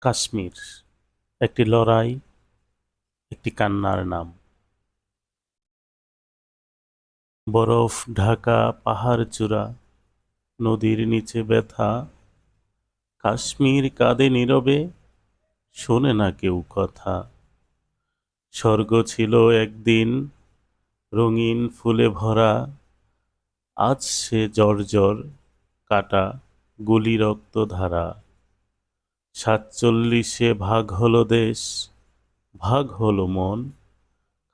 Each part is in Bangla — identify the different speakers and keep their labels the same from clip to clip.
Speaker 1: কাশ্মীর, একটি লড়াই, একটি কান্নার নাম। বরফ, ঢাকা, পাহাড় চূড়া, নদীর নিচে ব্যথা, কাশ্মীর কাঁদে নীরবে, শোনে না কেউ কথা। স্বর্গ ছিল একদিন রঙিন ফুলে ভরা, আজ সে জর্জর কাটা গুলি রক্তধারা। সাতচল্লিশে ভাগ হলো দেশ, ভাগ হলো মন।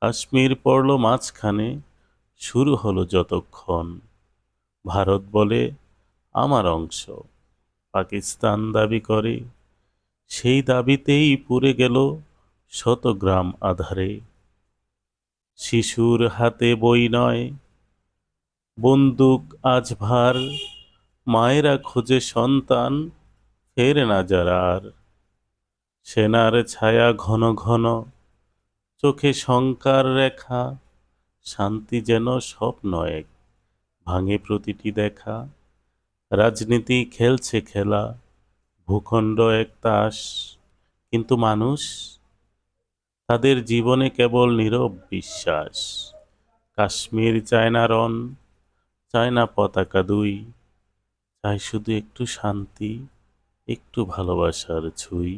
Speaker 1: কাশ্মীর পড়ল মাঝখানে, শুরু হলো যতক্ষণ। ভারত বলে আমার অংশ, পাকিস্তান দাবি করে। সেই দাবিতেই পুড়ে গেল শত গ্রাম আধারে। শিশুর হাতে বই নয়, বন্দুক আজ ভার মায়েরা খোঁজে সন্তান ফেরে না আর সেনার ছায়া ঘন ঘন, চোখে শঙ্কার রেখা, শান্তি যেন স্বপ্ন এক, ভাঙে প্রতিটি দেখা। রাজনীতি খেলছে খেলা, ভূখণ্ড এক তাস, কিন্তু মানুষ, তাদের জীবনে কেবল নীরব বিশ্বাস। কাশ্মীর চায় না রণ চায় পতাকা দুই, চায় শুধু একটু শান্তি। একটু ভালোবাসার ছুঁই।